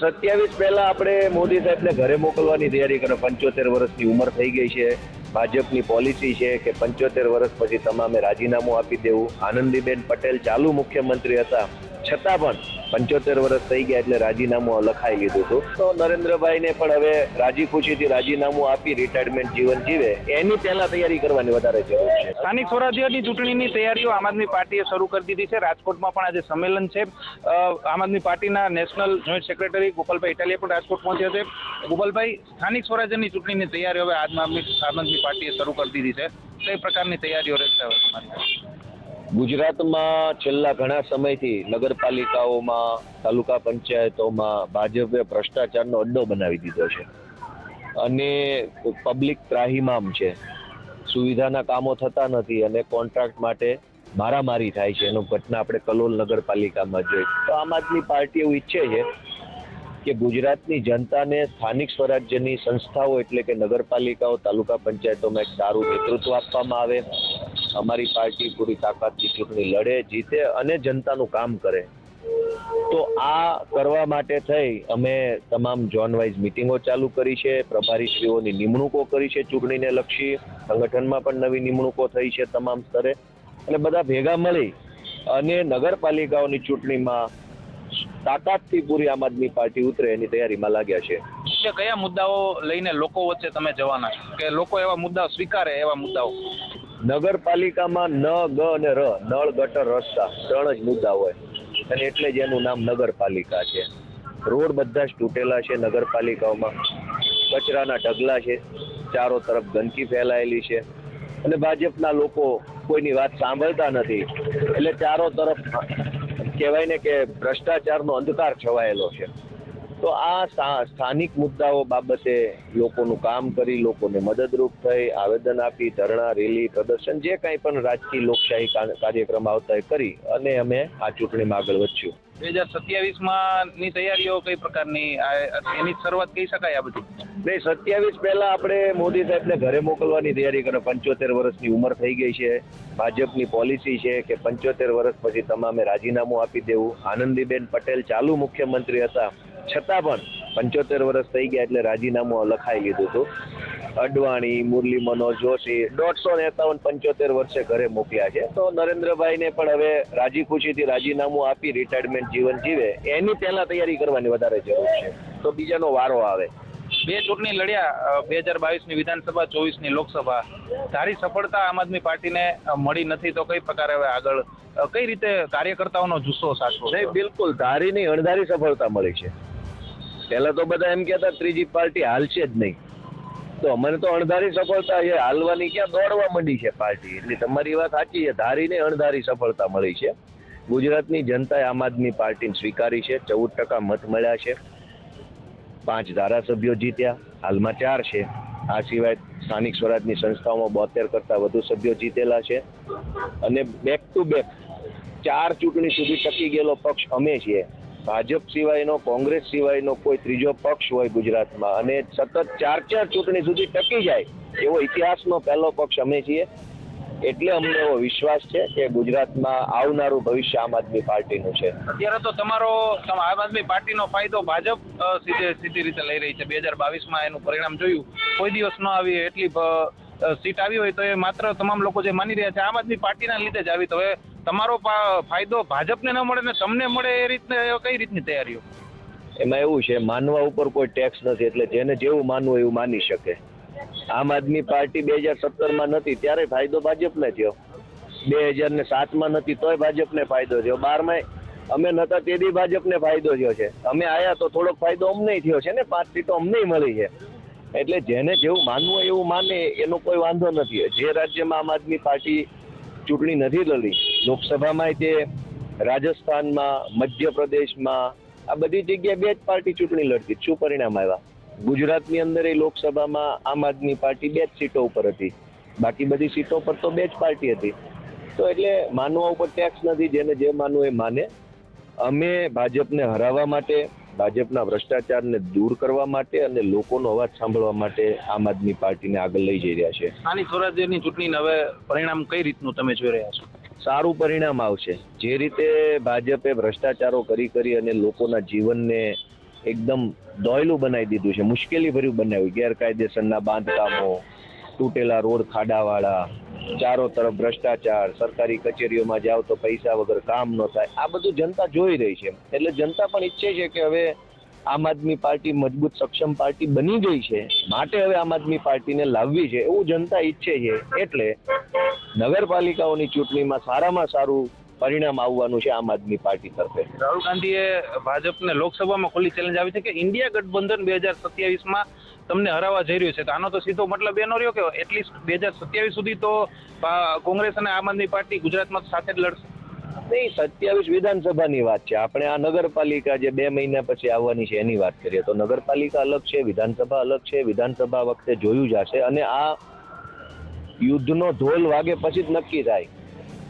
સત્યાવીસ પહેલા આપણે મોદી સાહેબને ઘરે મોકલવાની તૈયારી કરો. પંચોતેર વર્ષની ઉંમર થઈ ગઈ છે. ભાજપની પોલિસી છે કે પંચોતેર વર્ષ પછી તમામે રાજીનામું આપી દેવું. આનંદીબેન પટેલ ચાલુ મુખ્યમંત્રી હતા. છતાં પણ પંચોતેર વર્ષ થઈ ગયા એટલે રાજીનામું લખાઈ લીધું હતું. તો નરેન્દ્રભાઈને પણ હવે રાજી ખુશીથી રાજીનામું આપી રિટાયરમેન્ટ જીવન જીવે, એની પહેલા તૈયારી કરવાની વધારે જરૂર છે. સ્થાનિક સ્વરાજ્યની ચૂંટણીની તૈયારીઓ આમ આદમી પાર્ટીએ શરૂ કરી દીધી છે. રાજકોટમાં પણ આજે સંમેલન છે. આમ આદમી પાર્ટીના national joint secretary Gopalbhai Italia પણ રાજકોટ પહોંચ્યા છે. ગોપાલભાઈ, સ્થાનિક સ્વરાજ્યની ચૂંટણીની તૈયારીઓ હવે આમ આદમી પાર્ટીએ શરૂ કરી દીધી છે. કઈ પ્રકારની તૈયારીઓ રહેશે હવે ગુજરાતમાં છેલ્લા ઘણા સમયથી નગરપાલિકાઓમાં, તાલુકા પંચાયતોમાં ભાજપે ભ્રષ્ટાચારનો અડ્ડો બનાવી દીધો છે. અને પબ્લિક ત્રાહિમામ છે. સુવિધાના કામો થતા નથી અને કોન્ટ્રાક્ટ માટે મારામારી થાય છે. એનો ઘટના આપણે કલોલ નગરપાલિકામાં જોઈ. તો આમ આદમી પાર્ટી એવું ઈચ્છે છે કે ગુજરાતની જનતાને સ્થાનિક સ્વરાજ્યની સંસ્થાઓ એટલે કે નગરપાલિકાઓ, તાલુકા પંચાયતોમાં એક સારું નેતૃત્વ આપવામાં આવે. અમારી પાર્ટી પૂરી તાકાતથી ચૂંટણી લડે, જીતે અને જનતાનું કામ કરે. તો આ કરવા માટે થઈ અમે તમામ ઝોન વાઇઝ મિટિંગો ચાલુ કરી છે, પ્રભારીશ્રીઓની નિમણૂકો કરી છે ચૂંટણીને લક્ષી, સંગઠનમાં પણ નવી નિમણૂકો થઈ છે તમામ સ્તરે. અને બધા ભેગા મળી અને નગરપાલિકાઓની ચૂંટણીમાં તાકાતથી પૂરી આમ આદમી પાર્ટી ઉતરે એની તૈયારીમાં લાગ્યા છે. કે કયા મુદ્દાઓ લઈને લોકો વચ્ચે તમે જવાના કે લોકો એવા મુદ્દાઓ સ્વીકારે એવા મુદ્દાઓ? નગરપાલિકામાં ન, ગ અને ર, નળ, ગટર, રસ્તા, ત્રણ જ મુદ્દા હોય. અને એટલે જ એનું નામ નગરપાલિકા છે. રોડ બધા જ તૂટેલા છે નગરપાલિકાઓમાં. કચરાના ઢગલા છે. ચારો તરફ ગંદકી ફેલાયેલી છે. અને ભાજપના લોકો કોઈની વાત સાંભળતા નથી. એટલે ચારો તરફ કહેવાય ને કે ભ્રષ્ટાચારનો અંધકાર છવાયેલો છે. તો આ સ્થાનિક મુદ્દાઓ બાબતે લોકોનું કામ કરી લોકોને મદદરૂપ થઈ આવેદન આપી ધરણા રેલી પ્રદર્શન જે કાંઈ પણ રાજકીય લોકશાહી કાર્યક્રમ આવતા કરી અને અમે આ ચૂંટણીમાં આગળ વધશું બે હજાર સત્યાવીસમાં ની તૈયારીઓ કઈ પ્રકારની એની શરૂઆત કહી શકાય આ બધી? નહીં સત્યાવીસ પહેલા આપણે મોદી સાહેબને ઘરે મોકલવાની તૈયારી કરો. પંચોતેર વર્ષની ઉંમર થઈ ગઈ છે. ભાજપની પોલિસી છે કે પંચોતેર વર્ષ પછી તમામે રાજીનામું આપી દેવું. આનંદીબેન પટેલ ચાલુ મુખ્યમંત્રી હતા. છતાં પણ પંચોતેર વર્ષ થઈ ગયા એટલે રાજીનામું લખાઈ લીધું હતું. અડવાણી મુરલી મનોજ જોશી દોઢસો નેતાઓને પંચોતેર વર્ષે ઘરે મોકલ્યા છે. તો નરેન્દ્રભાઈને પણ હવે રાજી ખુશીથી રાજીનામું આપી રિટાયરમેન્ટ જીવન જીવે. એની પહેલા તૈયારી કરવાની વધારે જરૂર છે. તો બીજાનો વારો આવે. બે ચૂંટણી લડ્યા બે હજાર બાવીસની વિધાનસભા ચોવીસની લોકસભા. ધારી સફળતા આમ આદમી પાર્ટીને મળી નથી તો કઈ પ્રકારે હવે આગળ કઈ રીતે કાર્યકર્તાઓનો જુસ્સો સાચવો? બિલકુલ. ધારીની અણધારી સફળતા મળી છે. પહેલા તો બધા એમ કહેતા, ત્રીજી પાર્ટી હાલશે જ નહીં. તો અમને તો અણધારી સફળતા છે. હાલવાની ક્યાં દોડવા માંડી છે પાર્ટી. એટલે તમારી વાત સાચી છે. ધારીને અણધારી સફળતા મળી છે. ગુજરાતની જનતાએ આમ આદમી પાર્ટીને સ્વીકારી છે. ચૌદ ટકા મત મળ્યા છે. પાંચ ધારાસભ્યો જીત્યા. હાલમાં ચાર છે. આ સિવાય સ્થાનિક સ્વરાજની સંસ્થાઓમાં બોતેર કરતાં વધુ સભ્યો જીતેલા છે. અને બેક ટુ બેક ચાર ચૂંટણી સુધી ટકી ગયેલો પક્ષ અમે છીએ. ભાજપ સિવાયનો, કોંગ્રેસ સિવાયનો કોઈ ત્રીજો પક્ષ હોય ગુજરાતમાં અને સતત ચાર ચાર ચૂંટણી સુધી ટકી જાય એવો ઇતિહાસનો પહેલો પક્ષ અમે છીએ. એટલે અમને એવો વિશ્વાસ છે કે ગુજરાતમાં આવનારું ભવિષ્ય આમ આદમી પાર્ટીનું છે. અત્યારે તો તમારો આમ આદમી પાર્ટીનો ફાયદો ભાજપ સીધે સીધી રીતે લઈ રહી છે. બે હજાર બાવીસમાં એનું પરિણામ જોયું. કોઈ દિવસ ન આવી એટલી સીટ આવી હોય તો એ માત્ર તમામ લોકો જે માની રહ્યા છે, આમ આદમી પાર્ટીના લીધે જ આવી. તો હવે તમારો ફાયદો ભાજપને ન મળે ને તમને મળે એ રીતને કઈ રીતની તૈયારીઓ? એમાં એવું છે, માનવા ઉપર કોઈ ટેક્સ નથી, એટલે જેને જેવું માનવું એવું માની શકે. આમ આદમી પાર્ટી બે હજાર સત્તરમાં નથી ત્યારે ફાયદો ભાજપને થયો. બે હજાર ને સાતમાં નથી, તોય ભાજપને ફાયદો થયો. બારમાં અમે નતા તેથી ભાજપને ફાયદો થયો છે. અમે આયા તો થોડોક ફાયદો અમને થયો છે ને, પાંચ સીટો અમને મળી છે. એટલે જેને જેવું માનવું એવું માને, એનો કોઈ વાંધો નથી. જે રાજ્યમાં આમ આદમી પાર્ટી ચૂંટણી નથી લડી. લોકસભામાં તે રાજસ્થાનમાં, મધ્યપ્રદેશમાં, આ બધી જગ્યાએ બે જ પાર્ટી ચૂંટણી લડતી. શું પરિણામ આવ્યા? ગુજરાતની અંદર એ લોકસભામાં આમ આદમી પાર્ટી બે જ સીટો ઉપર હતી. બાકી બધી સીટો પર તો બે જ પાર્ટી હતી. તો એટલે માનવા ઉપર ટેક્સ નથી, જેને જે માનવું એ માને. અમે ભાજપને હરાવવા માટે ભાજપના ભ્રષ્ટાચારને દૂર કરવા માટે અને લોકોનો અવાજ સાંભળવા માટે આમ આદમી પાર્ટીને આગળ લઈ જઈ રહ્યા છે. સ્થાનિક સ્વરાજ્યની ચૂંટણીને હવે પરિણામ કઈ રીતનું તમે જોઈ રહ્યા છો? સારું પરિણામ આવશે. જે રીતે ભાજપે ભ્રષ્ટાચારો કરી કરી અને લોકોના જીવનને એકદમ દોયલું બનાવી દીધું છે મુશ્કેલી ભર્યું બનાવ્યું ગેરકાયદેસરના બાંધકામો તૂટેલા રોડ ખાડાવાળા ચારો તરફ ભ્રષ્ટાચાર, સરકારી કચેરીઓમાં જાઓ તો પૈસા વગર કામ ન થાય. આ બધું જનતા જોઈ રહી છે. એટલે જનતા પણ ઈચ્છે છે કે હવે આમ આદમી પાર્ટી મજબૂત, સક્ષમ પાર્ટી બની ગઈ છે. માટે હવે આમ આદમી પાર્ટીને લાવવી છે. એવું જનતા ઈચ્છે છે. એટલે નગરપાલિકાઓની ચૂંટણીમાં સારામાં સારું પરિણામ આવવાનું છે આમ આદમી પાર્ટી તરફે. રાહુલ ગાંધીએ ભાજપને લોકસભામાં ખુલ્લી ચેલેન્જ આવી છે કે ઇન્ડિયા ગઠબંધન બે હજાર સત્યાવીસમાં તમને હરાવવા જઈ રહ્યું છે. તો આનો તો સીધો મતલબ એનો રહ્યો કે એટલીસ્ટ બે હજાર સત્યાવીસ સુધી તો કોંગ્રેસ અને આમ આદમી પાર્ટી ગુજરાતમાં સાથે જ લડશે? નહીં સત્યાવીસ વિધાનસભાની વાત છે. આપણે આ નગરપાલિકા જે બે મહિના પછી આવવાની છે એની વાત કરીએ તો નગરપાલિકા અલગ છે વિધાનસભા અલગ છે વિધાનસભા વખતે જોયું જશે અને આ યુદ્ધનો ઢોલ વાગે પછી જ નક્કી થાય.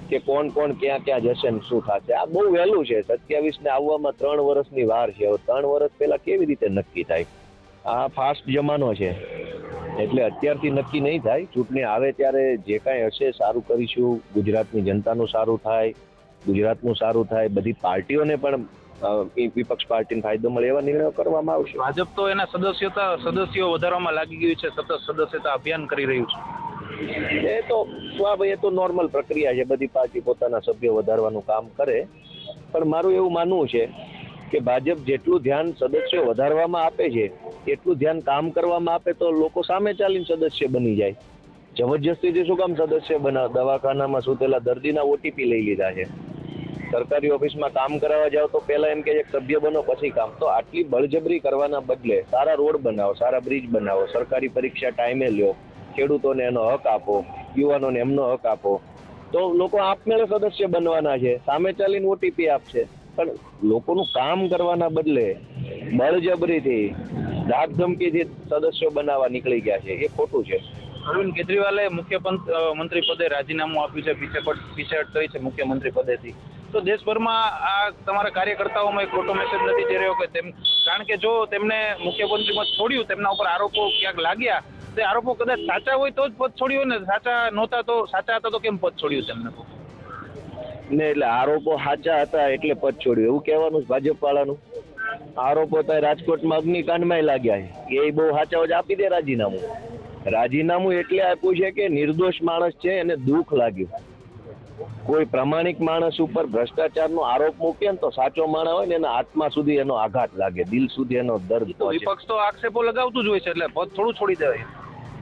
કે કોણ કોણ ક્યાં ક્યાં જશે ને શું થશે. આ બહુ વહેલું છે. સત્યાવીસ ને આવવામાં ત્રણ વર્ષની વાર છે. ત્રણ વર્ષ પહેલા કેવી રીતે નક્કી થાય? આ ફાસ્ટ જમાનો છે. એટલે અત્યારથી નક્કી નહીં થાય. ચૂંટણી આવે ત્યારે જે કાંઈ હશે સારું કરીશું. ગુજરાતની જનતાનું સારું થાય. ગુજરાતનું સારું થાય. બધી પાર્ટીઓને પણ વિપક્ષ પાર્ટીને ફાયદો મળે એવા નિર્ણયો કરવામાં આવશે. ભાજપ તો એના સદસ્યતા, સદસ્યો વધારવામાં લાગી ગયું છે. સતત સદસ્યતા અભિયાન કરી રહ્યું છે. એ તો સ્વાભાવિક, એ તો નોર્મલ પ્રક્રિયા છે. બધી પાર્ટી પોતાના સભ્યો વધારવાનું કામ કરે. પણ મારું એવું માનવું છે કે ભાજપ જેટલું ધ્યાન સદસ્યો વધારવામાં આપે છે, એટલું ધ્યાન કામ કરવામાં આપે તો લોકો સામે ચાલીને સદસ્ય બની જાય. જબરજસ્તીથી શું કામ સદસ્ય બનાવ દવાખાનામાં સૂતેલા દર્દીના ઓટીપી લઈ લીધા છે. સરકારી ઓફિસમાં કામ કરાવવા જાવ તો પહેલા એમ કે સભ્ય બનો, પછી કામ. તો આટલી બળજબરી કરવાના બદલે સારા રોડ બનાવો, સારા બ્રિજ બનાવો, સરકારી પરીક્ષા ટાઈમે લ્યો. ખેડૂતોને એનો હક આપો, યુવાનોને એમનો હક આપો. તો લોકો આપમેળે સદસ્ય બનવાના છે, સામે ચાલીને ઓટીપી આપશે. પણ લોકોનું કામ કરવાના બદલે બળજબરીથી ધાક ધમકીથી સદસ્યો બનાવવા નીકળી ગયા છે, એ ખોટું છે. અરવિંદ કેજરીવાલે મુખ્ય મંત્રી પદે રાજીનામું આપ્યું છે, પીછેપટ પીછેહટ કરી છે મુખ્યમંત્રી પદેથી. તો દેશભરમાં આ તમારા કાર્યકર્તાઓમાં એક ખોટો મેસેજ નથી જઈ રહ્યો કે તેમ, કારણ કે જો તેમને મુખ્યમંત્રી પદ છોડ્યું, તેમના ઉપર આરોપો ક્યાંક લાગ્યા, તે આરોપો કદાચ સાચા હોય તો જ પદ છોડ્યું ને સાચા નહોતા તો, સાચા હતા તો કેમ પદ છોડ્યું તેમને? ને એટલે આરોપો સાચા હતા એટલે પદ છોડ્યું. એવું કહેવાનું ભાજપ વાળાનું આરોપો તો રાજકોટમાં અગ્નિકાંડમાં લાગ્યા એ બહુ સાચા જ આપી દે રાજીનામું. રાજીનામું એટલે આપ્યું છે કે નિર્દોષ માણસ છે, એને દુઃખ લાગ્યું. કોઈ પ્રામાણિક માણસ ઉપર ભ્રષ્ટાચારનો આરોપ મૂકે ને તો સાચો માણસ હોય ને એના આત્મા સુધી એનો આઘાત લાગે દિલ સુધી એનો દર્દ તો વિપક્ષ તો આક્ષેપો લગાવતું જ હોય છે એટલે પદ થોડું છોડી દેવાય.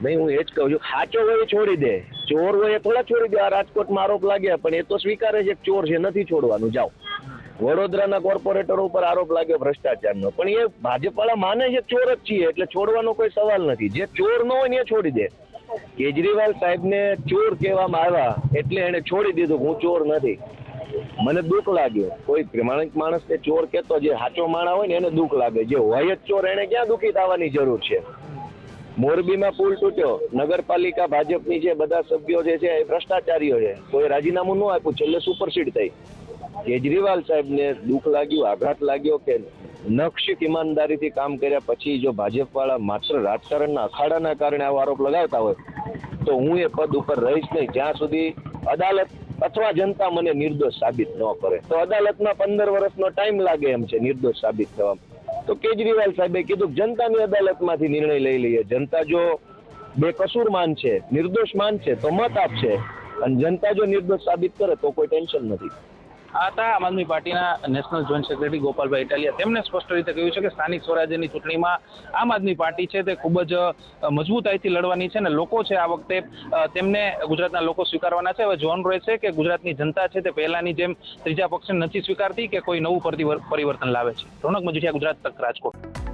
નહીં હું એ જ કહું છું સાચો હોય છોડી દે. ચોર હોય એ થોડા છોડી દે આ રાજકોટમાં આરોપ લાગ્યા પણ એ તો સ્વીકારે છે કે ચોર છે નથી છોડવાનું જાઓ. વડોદરાના કોર્પોરેટરો ઉપર આરોપ લાગ્યો ભ્રષ્ટાચારનો પણ એ ભાજપવાળા માને છે ચોર જ છીએ એટલે છોડવાનો કોઈ સવાલ નથી. જે ચોર ન હોય ને એ છોડી દે. કેજરીવાલ સાહેબને ચોર કહેવામાં આવ્યા એટલે એને છોડી દીધું કે હું ચોર નથી. મને દુઃખ લાગ્યું કોઈ પ્રમાણિક માણસને ચોર કહેતો જે સાચો માણા હોય ને એને દુઃખ લાગે. જે હોય જ ચોર, એને ક્યાં દુઃખી થવાની જરૂર છે? મોરબીમાં પુલ તૂટ્યો. નગરપાલિકા ભાજપની જે બધા સભ્યો જે છે એ ભ્રષ્ટાચારીઓ છે. કોઈ રાજીનામું ન આપ્યું. છેલ્લે સુપરસીડ થઈ. કેજરીવાલ સાહેબને દુઃખ લાગ્યું, આઘાત લાગ્યો કે નક્ષિક ઈમાનદારીથી કામ કર્યા પછી જો ભાજપવાળા માત્ર રાજકારણના અખાડાના કારણે આવો આરોપ લગાવતા હોય, તો હું એ પદ ઉપર રહીશ નહીં. જ્યાં સુધી અદાલત અથવા જનતા મને નિર્દોષ સાબિત ન કરે. તો અદાલતમાં પંદર વર્ષનો ટાઈમ લાગે એમ છે નિર્દોષ સાબિત થવામાં. તો કેજરીવાલ સાહેબે કીધું જનતાની અદાલતમાંથી નિર્ણય લઈ લઈએ. જનતા જો બેકસૂર માનશે નિર્દોષ માન છે, તો મત આપશે. અને જનતા જો નિર્દોષ સાબિત કરે તો કોઈ ટેન્શન નથી. આ હતા આમ આદમી પાર્ટીના national joint secretary Gopalbhai Italia. તેમણે સ્પષ્ટ રીતે કહ્યું છે કે સ્થાનિક સ્વરાજ્યની ચૂંટણીમાં આમ આદમી પાર્ટી છે તે ખૂબ જ મજબૂતાઈથી લડવાની છે અને લોકો છે આ વખતે તેમને ગુજરાતના લોકો સ્વીકારવાના છે. હવે જોવાનું રહેશે કે ગુજરાતની જનતા છે તે પહેલાની જેમ ત્રીજા પક્ષને નથી સ્વીકારતી કે કોઈ નવું પરિવર- પરિવર્તન લાવે છે. રોનક મજુઠિયા, ગુજરાત તક રાજકોટ.